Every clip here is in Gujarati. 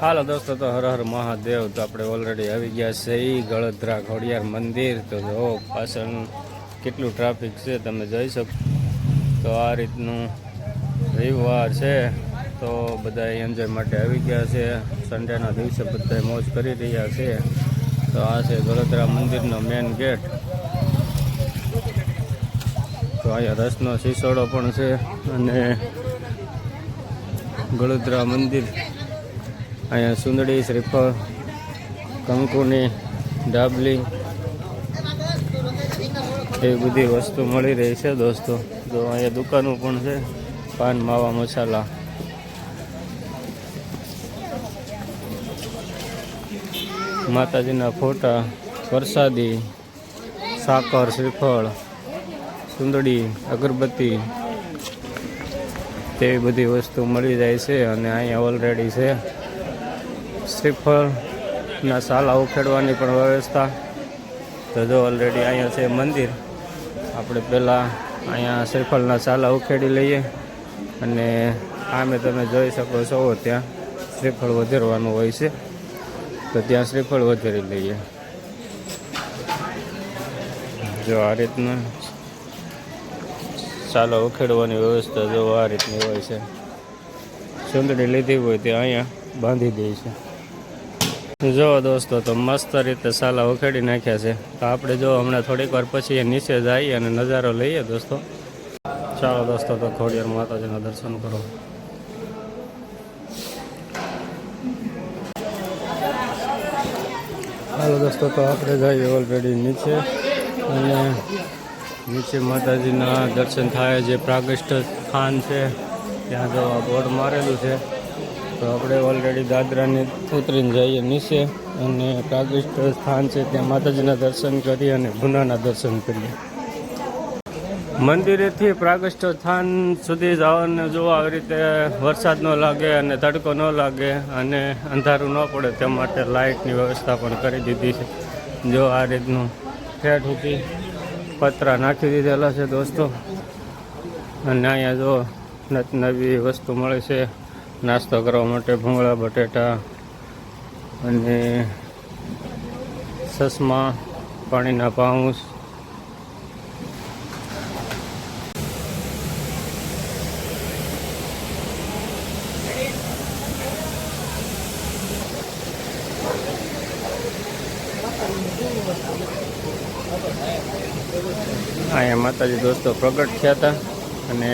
હાલો દોસ્તો, તો હર હર મહાદેવ, તો આપણે ઓલરેડી આવી ગયા છે એ ગળધરા ખોડિયાર મંદિર. તો જો, પાછળ કેટલું ટ્રાફિક છે તમે જોઈ શકો. તો આ રીતનું રવિવાર છે. તો બધા એન્જોય માટે આવી ગયા છે. સન્ડેના દિવસે બધા મોજ કરી રહ્યા છે. તો આ છે ગળધરા મંદિરનો મેઇન ગેટ તો અહીંયા રસનો સિસોડો પણ છે અને ગળોદરા મંદિર. અહીંયા સુંદડી, શ્રીફળ, કંકુની, ડાબલી, એવી બધી વસ્તુ મળી રહી છે દોસ્તો. તો અહીંયા દુકાનો પણ છે, પાન, માવા, મસાલા. માતાજીના ફોટા પ્રસાદી સાકર, શ્રીફળ, સુંદડી, અગરબત્તી, તેવી બધી વસ્તુ મળી જાય છે અને અહીંયા ઓલરેડી છે. શ્રીફળના સાલા ઉખેડવાની પણ વ્યવસ્થા. તો ઓલરેડી અહીંયા છે મંદિર. આપણે પહેલાં અહીંયા શ્રીફળના સાલા ઉખેડી લઈએ. અને આમે તમે જોઈ શકો છો ત્યાં શ્રીફળ વધારવાનું હોય છે. તો ત્યાં શ્રીફળ વધારી લઈએ. જો આ રીતના ચાલો ઉખેડવાની વ્યવસ્થા જો આ રીતની હોય છે. સુંદડી લીધી હોય તે અહીંયા બાંધી દે છે. જો દોસ્તો, તો મસ્ત રીતે સાલા ઉખેડી નાખ્યા છે. તો આપણે જો હમણાં થોડીક વાર પછી એ નીચે જઈએ અને નજારો લઈએ દોસ્તો. ચાલો દોસ્તો, તો ખોડિયાર માતાજીના દર્શન કરો. હાલો દોસ્તો, તો આપણે જઈએ ઓલરેડી નીચે. અને નીચે માતાજીના દર્શન થાય. જે પ્રાગષ્ટ સ્થાન છે, ત્યાં જો બોર્ડ મારેલું છે. તો આપણે ઓલરેડી દાદરાને ઉતરીને જઈએ નીચે અને પ્રાગષ્ટ સ્થાન છે, ત્યાં માતાજીના દર્શન કરી અને ગુનાના દર્શન કરીએ. મંદિરેથી પ્રાગષ્ટ સ્થાન સુધી જવાને જો આવી રીતે વરસાદ ન લાગે અને તડકો ન લાગે અને અંધારું ન પડે, તે માટે લાઇટની વ્યવસ્થા પણ કરી દીધી છે. જો આ રીતનું ઠેઠ સુધી પતરા નાખી દીધેલા છે દોસ્તો. અને અહીંયા જો નવી વસ્તુ મળે છે નાસ્તો કરવા માટે ભૂંગળા, બટેટા અને સસમા, પાણીના પાઉસ. અહીંયા માતાજી દોસ્તો પ્રગટ થયા હતા અને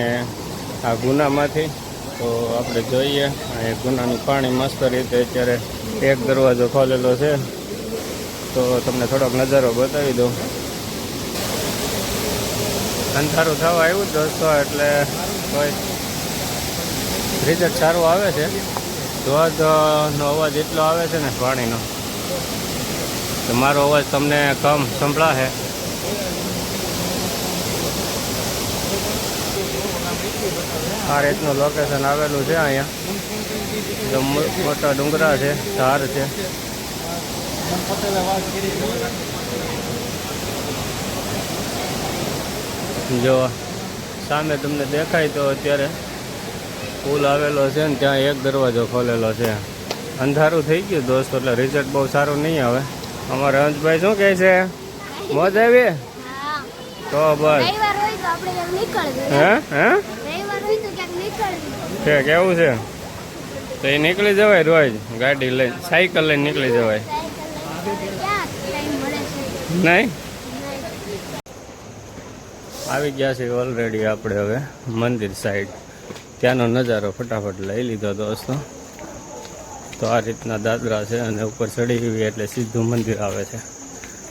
આ ગુનામાંથી તો આપણે જોઈએ. અહીંયા ગુનાનું પાણી મસ્ત રીતે અત્યારે એક દરવાજો ખોલેલો છે. તો તમને થોડોક નજારો બતાવી દઉં. અંધારું થવા આવ્યું જ દોસ્તો, એટલે કોઈ રિઝલ્ટ સારું આવે છે. ધોધનો અવાજ એટલો આવે છે ને પાણીનો. તો મારો અવાજ તમને કમ સંભળાશે. આ રીતનું લોકેશન આવેલું છે અહીંયા. મોટા ડુંગરા છે ધાર છે. જો સામે તમને દેખાય તો અત્યારે પુલ આવેલો છે ને ત્યાં એક દરવાજો ખોલેલો છે. અંધારું થઈ ગયું દોસ્ત એટલે રિઝલ્ટ બહુ સારું નહીં આવે. અમારે હંસભાઈ શું કહે છે? મોજ આવી? તો બસ. હે? હે રવિવાર હોય તો ક્યાંક નીકળવું. છે, કેવું છે? તો એ નીકળી જવાય રોજ, ગાડી લઈ, સાયકલ લઈને નીકળી જવાય? નહીં. આવી ગયા છે ઓલરેડી આપણે હવે મંદિર સાઈડ ત્યાંનો નજારો ફટાફટ લઈ લીધો દોસ્તો. તો આ રીતના દાદરા છે અને ઉપર ચડી ગઈ એટલે સીધું મંદિર આવે છે.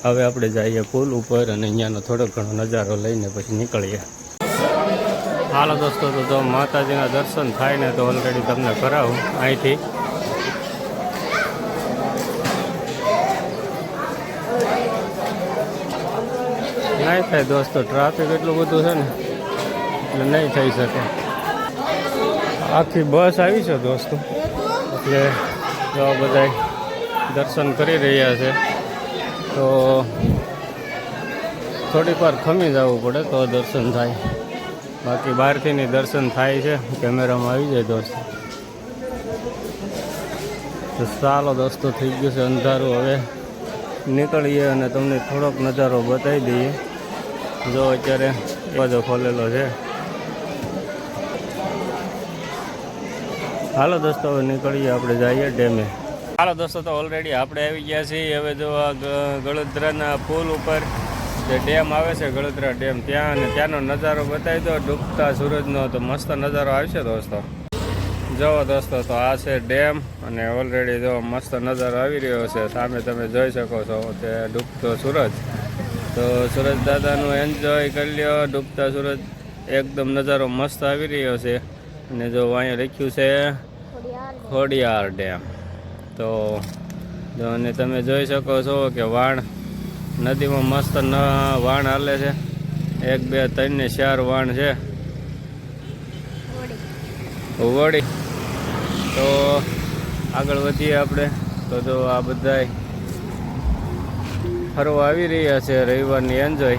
હવે આપણે જઈએ પુલ ઉપર અને અહીંયાનો થોડો ઘણો નજારો લઈને પછી નીકળીએ. હાલો દોસ્તો, તો જો માતાજીના દર્શન થાય ને તો ઓલરેડી તમને કરાવું અહીંથી. નહીં થાય દોસ્તો, ટ્રાફિક એટલું બધું છે ને, એટલે નહીં થઈ શકે. આખી બસ આવી છે દોસ્તો. એટલે જો બધા દર્શન કરી રહ્યા છે, તો થોડીક વાર ખમી જવું પડે તો દર્શન થાય. બાકી બહારથી ની દર્શન થાય છે. કેમેરામાં આવી જાય તો ચાલો દોસ્તો, થઈ ગયું છે અંધારું. હવે નીકળીએ અને તમને થોડોક નજારો બતાવી દઈએ. જો અત્યારે બધો ખોલેલો છે. હાલો દોસ્તો, હવે નીકળીએ આપણે, જઈએ ડેમે. હાલો દોસ્તો, તો ઓલરેડી આપણે આવી ગયા છીએ. હવે જો આ ગળોદરાના પુલ ઉપર જે ડેમ આવે છે ગળોદરા ડેમ, ત્યાં અને ત્યાંનો નજારો બતાવી દો. ડૂબતા સૂરજનો તો મસ્ત નજારો આવશે દોસ્તો. જુઓ દોસ્તો, તો આ છે ડેમ અને ઓલરેડી જો મસ્ત નજારો આવી રહ્યો છે. સામે તમે જોઈ શકો છો તે ડૂબતો સૂરજ. તો સૂરજ દાદાનું એન્જોય કરી લ્યો. ડૂબતા સૂરજ એકદમ નજારો મસ્ત આવી રહ્યો છે. અને જો અહીંયા લખ્યું છે ખોડિયાર ડેમ. તો અને તમે જોઈ શકો છો કે વાણ નદીમાં મસ્ત ન વાણ હાલે છે. એક બે ત્રણ ને ચાર વાણ છે. વળી. તો આગળ વધીએ આપણે. તો જો આ બધાય ફરવા આવી રહ્યા છે રવિવારની એન્જોય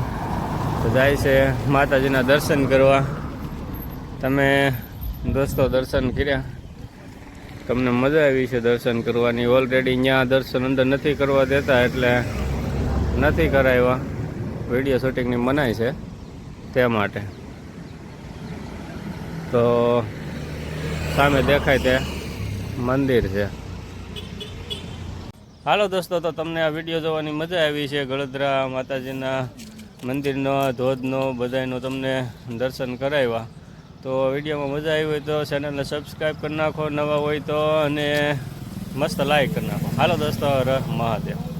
તો જાય છે માતાજીના દર્શન કરવા. તમે દોસ્તો દર્શન કર્યા? તમને મજા આવી છે દર્શન કરવાની? ઓલરેડી ત્યાં દર્શન અંદર નથી કરવા દેતા એટલે નથી કરાવ્યા વીડિયો શૂટિંગની મનાઈ છે તે માટે. તો સામે દેખાય તે મંદિર છે. હાલો દોસ્તો, તો તમને આ વીડિયો જોવાની મજા આવી છે. ગળદરા માતાજીના મંદિરનો, ધોધનો બધાનો તમને દર્શન કરાવ્યા તો વિડીયોમાં મજા આવી હોય તો ચેનલને સબસ્ક્રાઈબ કરી નાખો. નવા હોય તો અને મસ્ત લાઈક કરી નાખો. હાલો દોસ્તો હર મહાદેવ.